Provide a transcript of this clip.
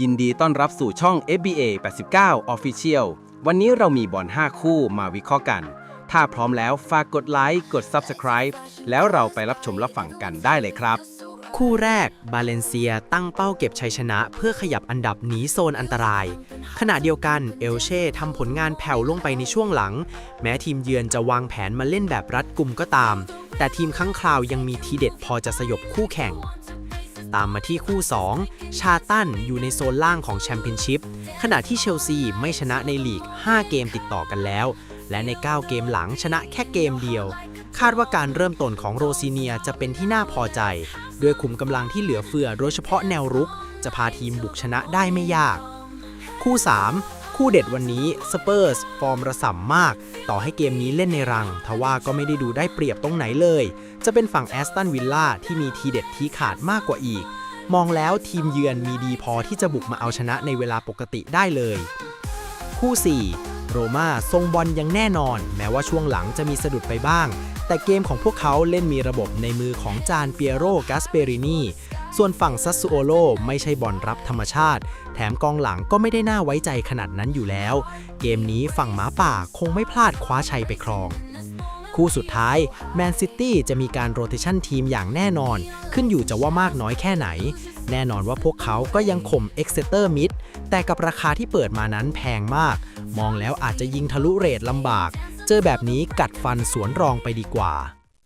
ยินดีต้อนรับสู่ช่อง FBA 89 Official วันนี้เรามีบอล 5 คู่มาวิเคราะห์กัน ถ้าพร้อมแล้วฝากกดไลค์ กด Subscribe แล้วเราไปรับชมรับฟังกันได้เลยครับ คู่แรก บาเลนเซียตั้งเป้าเก็บชัยชนะ เพื่อขยับอันดับหนีโซนอันตราย ขณะเดียวกันเอลเช่ทำผลงานแผ่วลงไปในช่วงหลัง แม้ทีมเยือนจะวางแผนมาเล่นแบบรัดกุมก็ตาม แต่ทีมข้างคราวยังมีทีเด็ดพอจะสยบคู่แข่ง ตามมาที่คู่ 2 ชาตันอยู่ในโซนล่างของแชมเปี้ยนชิพขณะที่เชลซีไม่ชนะในลีก 5 เกมติดต่อกันแล้ว และใน 9 เกมหลังชนะแค่เกมเดียว คาดว่าการเริ่มต้นของโรซิเนียจะเป็นที่น่าพอใจ ด้วยขุมกำลังที่เหลือเฟือโดยเฉพาะแนวรุก จะพาทีมบุกชนะได้ไม่ยาก คู่ 3 คู่เด็ดวันนี้สเปอร์สฟอร์มระส่ำมาก ต่อให้เกมนี้เล่นในรัง ทว่าก็ไม่ได้ดูได้เปรียบตรงไหนเลย จะเป็นฝั่งแอสตันวิลล่าที่มีทีเด็ดทีขาดมากกว่าอีก มองแล้วทีมเยือนมีดีพอที่จะบุกมาเอาชนะในเวลาปกติได้เลย คู่ 4 โรม่าทรงบอลยังแน่นอน แม้ว่าช่วงหลังจะมีสะดุดไปบ้าง แต่เกมของพวกเขาเล่นมีระบบในมือของจานเปียโรกัสเปรินี ส่วนฝั่งซัสซูโอโลไม่ใช่บอลรับธรรมชาติ แถมกองหลังก็ไม่ได้น่าไว้ใจขนาดนั้นอยู่แล้ว เกมนี้ฝั่งหมาป่าคงไม่พลาดคว้าชัยไปครอง คู่สุดท้ายแมนซิตี้จะมีการโรเตชันทีมอย่างแน่นอน ขึ้นอยู่จะว่ามากน้อยแค่ไหน แน่นอนว่าพวกเขาก็ยังข่มเอ็กเซเตอร์มิดแต่กับราคาที่เปิดมานั้นแพงมาก มองแล้วอาจจะยิงทะลุเรทลำบาก เจอแบบนี้กัดฟันสวนรองไปดีกว่า